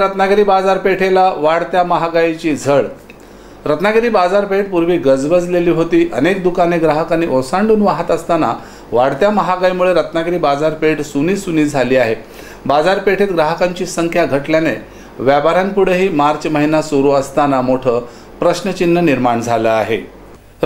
रत्नागिरी बाजारपेठेला वाढत्या महागाईची झळ. रत्नागिरी बाजारपेठ पूर्वी गजबजलेली होती. अनेक दुकाने ग्राहकांनी ओसांडून वाहत असताना वाढत्या महागाईमुळे रत्नागिरी बाजारपेठ सुनी सुनी झाली आहे. बाजारपेठेत ग्राहकांची संख्या घटल्याने व्यापाऱ्यांपुढेही मार्च महिना सुरू असताना मोठं प्रश्नचिन्ह निर्माण झालं आहे.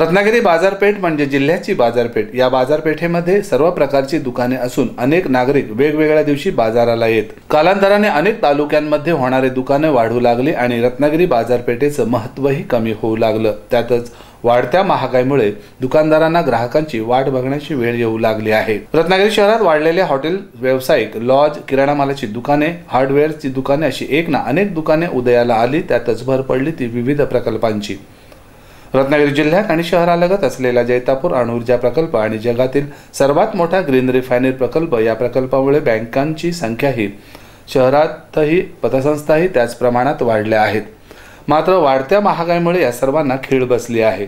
रत्नागिरी बाजारपेठ म्हणजे जिल्ह्याची बाजारपेठ. या बाजारपेठेमध्ये सर्व प्रकारची दुकाने असून अनेक नागरिक वेगवेगळ्या दिवशी बाजाराला येत. कालांतराने अनेक तालुक्यांमध्ये होणारे दुकाने वाढू लागली आणि रत्नागिरी बाजारपेठेचं महत्त्वही कमी होऊ लागलं. त्यातच वाढत्या महागाईमुळे दुकानदारांना ग्राहकांची वाट बघण्याची वेळ येऊ लागली आहे. रत्नागिरी शहरात वाढलेले हॉटेल व्यावसायिक लॉज किराणा मालाची दुकाने हार्डवेअरची दुकाने अशी एक ना अनेक दुकाने उदयाला आली त्यातच भर पडली ती विविध प्रकल्पांची. रत्नागिरी जिल्ह्यात आणि शहरालगत असलेला जैतापूर अणुऊर्जा प्रकल्प आणि जगातील सर्वात मोठा ग्रीन रिफायनरी प्रकल्प या प्रकल्पामुळे बँकांची संख्याही शहरातही पतसंस्थाही त्याच प्रमाणात वाढल्या आहेत. मात्र वाढत्या महागाईमुळे या सर्वांना खीळ बसली आहे.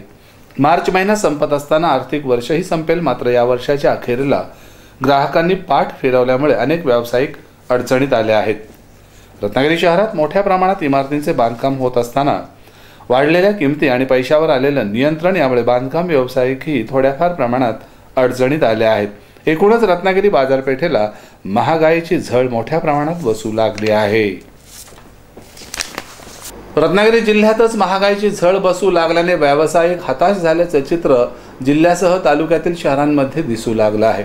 मार्च महिना संपत असताना आर्थिक वर्षही संपेल मात्र या वर्षाच्या अखेरीला ग्राहकांनी पाठ फिरवल्यामुळे अनेक व्यावसायिक अडचणीत आले आहेत. रत्नागिरी शहरात मोठ्या प्रमाणात इमारतींचे बांधकाम होत असताना वाढलेल्या किमती आणि पैशावर आलेलं नियंत्रण यामुळे बांधकाम व्यावसायिकही थोड्याफार प्रमाणात अडचणीत आल्या आहेत. एकूणच रत्नागिरी बाजारपेठेला महागाईची झळ मोठ्या प्रमाणात बसू लागली आहे. रत्नागिरी जिल्ह्यातच महागाईची झळ बसू लागल्याने व्यावसायिक हताश झाल्याचं चित्र जिल्ह्यासह तालुक्यातील शहरांमध्ये दिसू लागलं आहे.